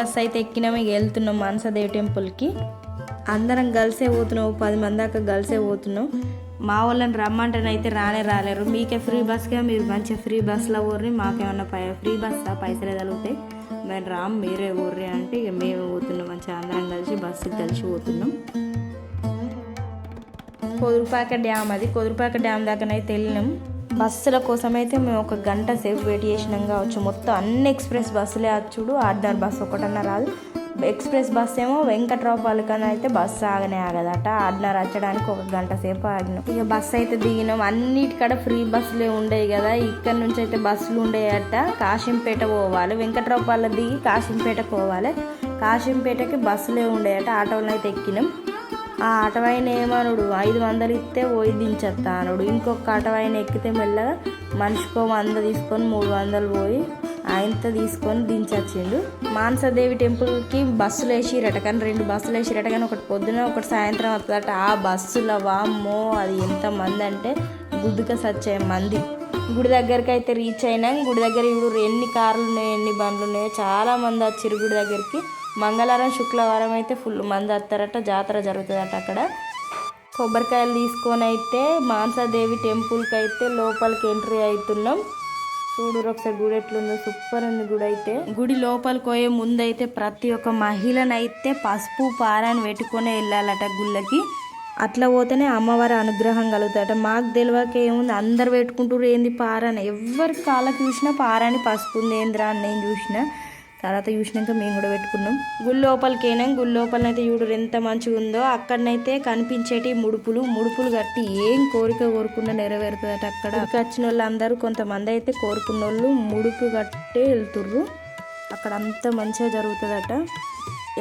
Bus అయితే ఎక్కినాం ఇక వెళ్తున్నాం మనసదేవి టెంపుల్కి. అందరం కలిసే పోతున్నాం పది మంది దాకా కలిసే పోతున్నాం. మా వాళ్ళని రమ్మంటేనైతే రానే రాలేరు. మీకే ఫ్రీ బస్గా మీరు మంచిగా ఫ్రీ బస్లో ఊర్రి మాకేమన్నా పై ఫ్రీ బస్సా? పైసలే తగులుతాయి మేము రామ్ మీరే ఊర్రి అంటే ఇక మేము పోతున్నాం మంచిగా అందరం కలిసి బస్సుకి కలిసి పోతున్నాం. కొదురుపాక డ్యామ్ అది. కొదురుపాక డ్యామ్ దాకానైతే వెళ్ళినాం. బస్సుల కోసం అయితే మేము ఒక గంట సేపు వెయిట్ చేసినాం కావచ్చు. మొత్తం అన్ని ఎక్స్ప్రెస్ బస్సులే వచ్చుడు ఆర్డర్ బస్సు ఒకటన్నా రాదు. ఎక్స్ప్రెస్ బస్ ఏమో వెంకట్రావుపల్లి అయితే బస్సు ఆగనే ఆగదట. ఆర్డినర్ వచ్చడానికి ఒక గంట సేపు ఆగినాం. ఇక బస్సు అయితే దిగినాం. అన్నిటికాడ ఫ్రీ బస్సులే ఉండేవి కదా. ఇక్కడ నుంచి అయితే బస్సులు ఉండేయట. కాశింపేట పోవాలి. వెంకట్రావుపల్లి దిగి కాశింపేట పోవాలి. కాశింపేటకి బస్సులే ఉండేయట. ఆటోలను అయితే ఎక్కినాం. ఆ అటవైన ఏమనుడు? ఐదు వందలు ఇస్తే పోయి దించేస్తా అనుడు ఇంకొక అటవైన ఎక్కితే మెల్లగా మనిషికో వంద తీసుకొని మూడు వందలు పోయి ఆయనతో తీసుకొని దించొచ్చిండు. మానసదేవి టెంపుల్కి బస్సులు వేసిరట కానీ రెండు బస్సులు వేసిరట కానీ ఒకటి పొద్దున ఒకటి సాయంత్రం వస్తుందట ఆ బస్సుల వామ్మో అది ఎంతమంది అంటే గుద్దుక సచ్చే మంది. గుడి దగ్గరికి అయితే రీచ్ అయినాం. గుడి దగ్గర ఇప్పుడు ఎన్ని కార్లు ఉన్నాయి ఎన్ని బండ్లు ఉన్నాయో చాలామంది వచ్చారు గుడి దగ్గరికి. మంగళవారం శుక్రవారం అయితే ఫుల్ మంది వస్తారట జాతర జరుగుతుందట అక్కడ. కొబ్బరికాయలు తీసుకొని అయితే మాంసాదేవి టెంపుల్కి అయితే లోపలికి ఎంట్రీ అవుతున్నాం చూడు ఒకసారి గుడి ఎట్లుందో సూపర్ ఉంది గుడి అయితే. గుడి లోపలికి పోయే ముందు అయితే ప్రతి ఒక్క మహిళనైతే పసుపు పారాన్ని పెట్టుకొని వెళ్ళాలట గుళ్ళకి. అట్లా పోతేనే అమ్మవారి అనుగ్రహం కలుగుతాట మాకు తెలియక ఏముంది అందరు పెట్టుకుంటారు ఏంది పారాని. ఎవరి కాళ్ళకి చూసినా పారాని పసుపు ఉంది. ఏందిరా అని నేను చూసినా? తర్వాత చూసినాక మేము కూడా పెట్టుకున్నాం. గుడి లోపలికి అయినాం. గుడి లోపలనైతే చూడు ఎంత మంచిగా ఉందో. అక్కడనైతే కనిపించేటి ముడుపులు. ముడుపులు కట్టి ఏం కోరిక కోరుకున్నా నెరవేరుతుందట అక్కడ. వచ్చిన వాళ్ళు అందరూ కొంతమంది అయితే కోరుకున్న వాళ్ళు ముడుపు కట్టే వెళ్తుర్రు. అక్కడ అంత మంచిగా జరుగుతుందట.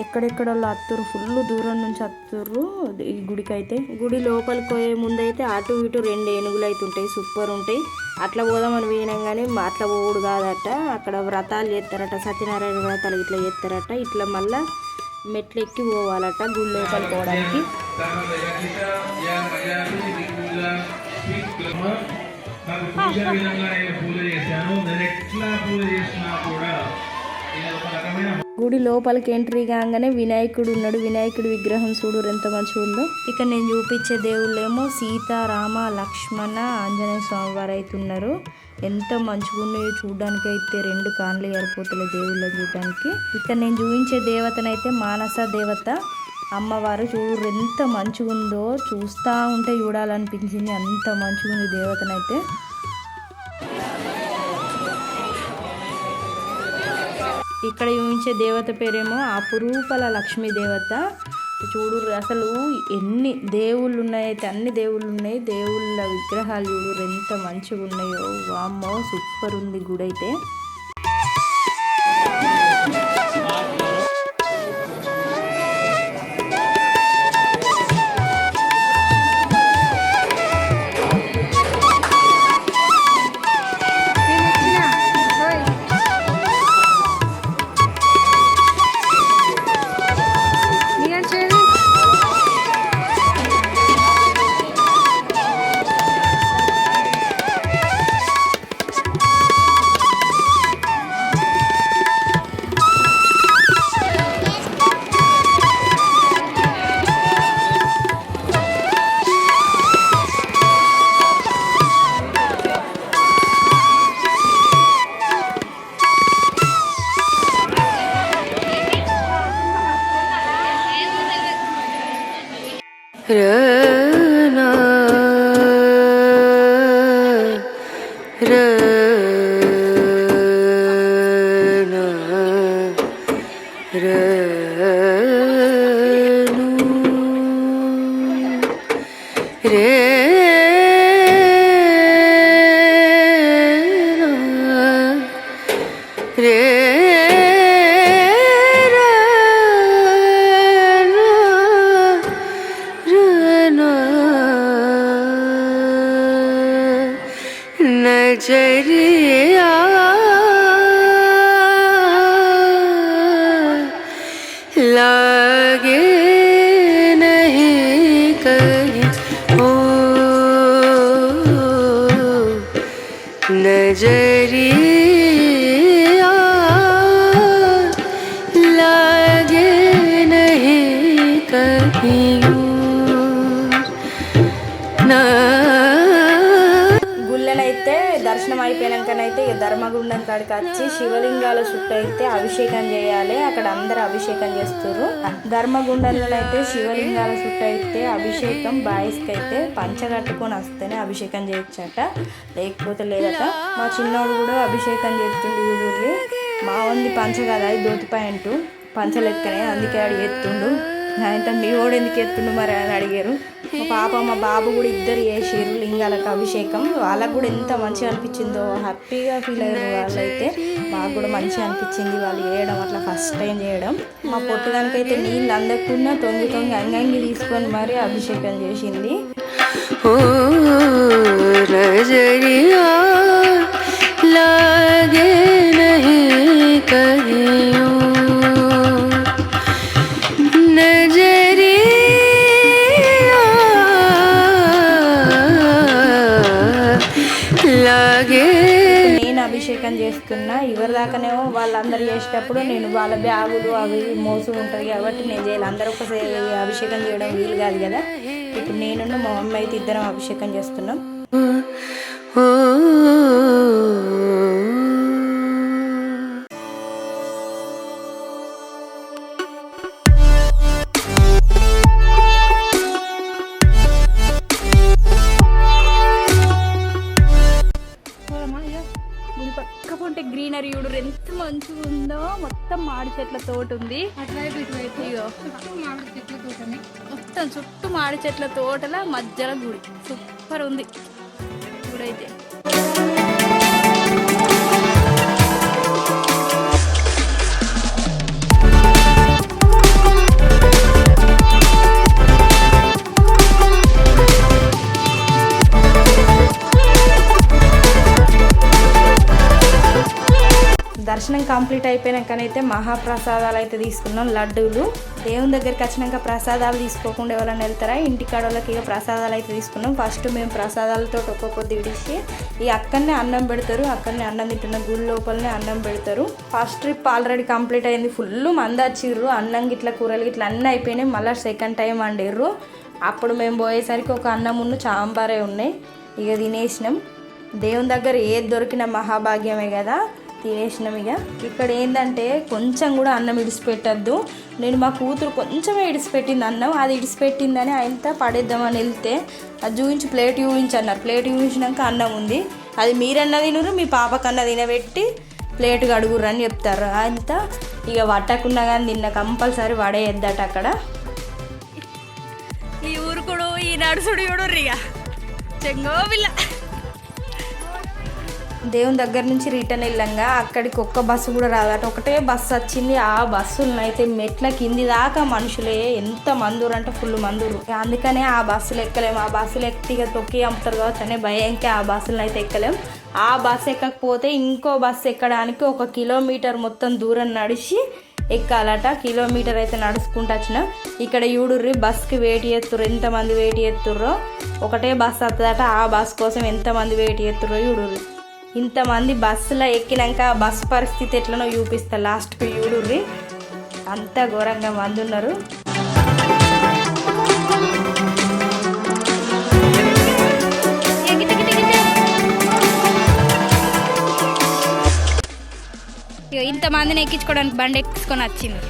ఎక్కడెక్కడ వాళ్ళు అత్తురు ఫుల్ దూరం నుంచి అత్తుర్రు ఈ గుడికి అయితే గుడి లోపలికి పోయే ముందు అయితే అటు ఇటు రెండు ఏనుగులు అయితే ఉంటాయి. సూపర్ ఉంటాయి అట్లా పోదామని పోయినాం కానీ అట్లా పోవుడు కాదట. అక్కడ వ్రతాలు చేస్తారట సత్యనారాయణ వ్రతాలు ఇట్లా చేస్తారట ఇట్లా మళ్ళా మెట్లు ఎక్కి పోవాలట గుడి లోపలికి పోవడానికి. నాకు పూజ విధంగా నేను పూజ చేశాను. నేను ఎట్లా పూజ చేసినా కూడా ఒక రకమైన గుడి లోపలికి ఎంట్రీ కాగానే వినాయకుడు ఉన్నాడు. వినాయకుడి విగ్రహం చూడు ఎంత మంచిగా ఉందో. ఇక నేను చూపించే దేవుళ్ళేమో సీత రామ లక్ష్మణ ఆంజనేయ స్వామి వారు అయితే ఉన్నారు. ఎంత మంచిగా ఉన్నాయో చూడడానికి అయితే రెండు కాన్లు ఏర్పోతున్నాయి దేవుళ్ళని చూడడానికి. ఇక నేను చూపించే దేవతనైతే మానస దేవత. అమ్మవారు చూడు ఎంత మంచిగా ఉందో చూస్తా ఉంటే చూడాలనిపించింది. అంత మంచిగా ఉంది దేవతనైతే. ఇక్కడ చూపించే దేవత పేరేమో అపురూపల లక్ష్మీ దేవత. చూడు అసలు ఎన్ని దేవుళ్ళు ఉన్నాయైతే అన్ని దేవుళ్ళు ఉన్నాయి దేవుళ్ళ విగ్రహాలు చూడు ఎంత మంచిగా ఉన్నాయో వామ్మో సూపర్ ఉంది గుడి అయితే 古い గుళ్ళనైతే దర్శనం అయిపోయినాకనైతే ఇక ధర్మగుండం కాడికి వచ్చి శివలింగాల చుట్టూ అయితే అభిషేకం చేయాలి. అక్కడ అందరు అభిషేకం చేస్తారు ధర్మగుండంలో అయితే శివలింగాల చుట్టూ అయితే అభిషేకం బాయ్స్కి అయితే పంచ కట్టుకొని వస్తేనే అభిషేకం చేయొచ్చట. లేకపోతే లేదట. మా చిన్నోడు కూడా అభిషేకం చేస్తుండు ఊరి మా ఉంది పంచ కదా అది దోతి పంచ లెక్కనే అందుకే ఆడు ఎత్తుండు అంటే మీ వాడు ఎందుకు ఎత్తుండు మరి అని అడిగారు. మా పాప మా బాబు కూడా ఇద్దరు చేసారు లింగాలకు అభిషేకం. వాళ్ళకు కూడా ఎంత మంచిగా అనిపించిందో హ్యాపీగా ఫీల్ అయ్యారు వాళ్ళైతే మాకు కూడా మంచిగా అనిపించింది. వాళ్ళు చేయడం అట్లా ఫస్ట్ టైం చేయడం. మా పొట్టుదానికైతే నీళ్ళు అందకుండా తొంగి తొంగి అంగంగి తీసుకొని మరి అభిషేకం చేసింది. ओ చేస్తున్నా ఎవరి దాకానేమో వాళ్ళందరూ చేసేటప్పుడు నేను వాళ్ళ బ్యాగులు అవి మోసు ఉంటుంది కాబట్టి నేను చేయాలి. అందరూ ఒకసారి అభిషేకం చేయడం వీలు కాదు కదా. ఇప్పుడు నేను మా అమ్మ అయితే ఇద్దరం అభిషేకం చేస్తున్నాం. గ్రీనరీ చూడు ఎంత మంచిగా ఉందో మొత్తం మాడి చెట్ల తోట ఉంది. ఇగో. మొత్తం చుట్టూ మాడి చెట్ల తోటల మధ్యలో గుడి. సూపర్ ఉంది. గుడి కంప్లీట్ అయిపోయినాకనైతే మహాప్రసాదాలు అయితే తీసుకున్నాం లడ్డూలు. దేవుని దగ్గరికి వచ్చినాక ప్రసాదాలు తీసుకోకుండా ఎవరైనా వెళ్తారా? ఇంటికాడ వాళ్ళకి ఇక ప్రసాదాలు అయితే తీసుకున్నాం. ఫస్ట్ మేము ప్రసాదాలతో ఒక్కొక్కటి విడిచి ఈ అక్కడనే అన్నం పెడతారు. అక్కడనే అన్నం తింటున్న గుడి లోపలనే అన్నం పెడతారు. ఫస్ట్ ట్రిప్ ఆల్రెడీ కంప్లీట్ అయింది. ఫుల్ మంది వచ్చిర్రు. అన్నం గిట్ల కూరలు గిట్ల అన్నీ అయిపోయినాయి. మళ్ళీ సెకండ్ టైం వండిర్రు. అప్పుడు మేము పోయేసరికి ఒక అన్నం ఉన్న చాంబారే ఉన్నాయి. ఇక తినేసినాం. దేవుని దగ్గర ఏది దొరికిన మహాభాగ్యమే కదా. తినేసినాం ఇక. ఇక్కడ ఏంటంటే కొంచెం కూడా అన్నం ఇడిచిపెట్టద్దు నేను మా కూతురు కొంచెమే ఇడిచిపెట్టింది అన్నం. అది ఇడిచిపెట్టిందని ఆయనతో పడేద్దామని వెళ్తే అది చూపించి ప్లేట్ చూపించి అన్నారు. ప్లేట్ చూపించినాక అన్నం ఉంది. అది మీరన్నా తినరు మీ పాపకన్నా తినబెట్టి ప్లేట్ కడుగురు అని చెప్తారు. అంత ఇక పట్టకుండా కానీ తిన్న కంపల్సరీ పడేయద్దట అక్కడ. ఈ ఊరుకుడు ఈ నడుసుడు చూడు ఇక. చెంగో పిల్ల. దేవుని దగ్గర నుంచి రిటర్న్ వెళ్ళంగా అక్కడికి ఒక్క బస్సు కూడా రాదట. ఒకటే బస్సు వచ్చింది ఆ బస్సులను అయితే మెట్ల కింది దాకా మనుషులే ఎంత మందురు అంటే ఫుల్ మందురు. అందుకనే ఆ బస్సులు ఎక్కలేము ఆ బస్సులు ఎక్కి తొక్కి అమ్ముతారు కావచ్చు అనే భయంకి ఆ బస్సులను అయితే ఎక్కలేం. ఆ బస్సు ఎక్కకపోతే ఇంకో బస్సు ఎక్కడానికి ఒక కిలోమీటర్ మొత్తం దూరం నడిచి ఎక్కాలట. కిలోమీటర్ అయితే నడుచుకుంటూ వచ్చిన. ఇక్కడ యూడుర్రి బస్కి వెయిట్ చేస్తుర్రు ఎంతమంది వెయిట్ చేస్తుర్రో ఒకటే బస్ వస్తుందట ఆ బస్ కోసం ఎంతమంది వెయిట్ చేస్తుర్రో యూడుర్రి ఇంతమంది బస్సులో ఎక్కినాక బస్సు పరిస్థితి ఎట్లనో చూపిస్తా. లాస్ట్కి చూడుర్రి అంత ఘోరంగా మంది ఉన్నారు. ఇంతమందిని ఎక్కించుకోవడానికి బండి ఎక్కించుకొని వచ్చింది.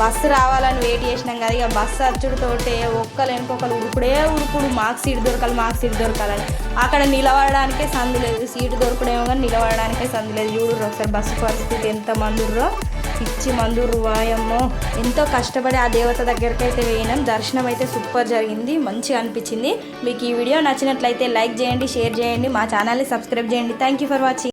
బస్సు రావాలని వెయిట్ చేసినాం కదా ఇక బస్సు అచ్చుడుతోటే ఒక్కరు వెనుకొకరు ఉరుకుడే ఉరుకుడు మాకు సీట్ దొరకాలి మాకు సీట్ దొరకాలని. అక్కడ నిలబడడానికే సందు లేదు సీటు దొరకడేమో కానీ నిలబడడానికే సందు లేదు. చూడు ఒకసారి బస్సు పరిస్థితి ఎంత మందుర్రో ఇచ్చి మందుర్రు వాయమ్మో. ఎంతో కష్టపడి ఆ దేవత దగ్గరికి అయితే వేయినాం దర్శనం అయితే సూపర్ జరిగింది మంచిగా అనిపించింది. మీకు ఈ వీడియో నచ్చినట్లయితే లైక్ చేయండి షేర్ చేయండి మా ఛానల్ని సబ్స్క్రైబ్ చేయండి. Thank you for watching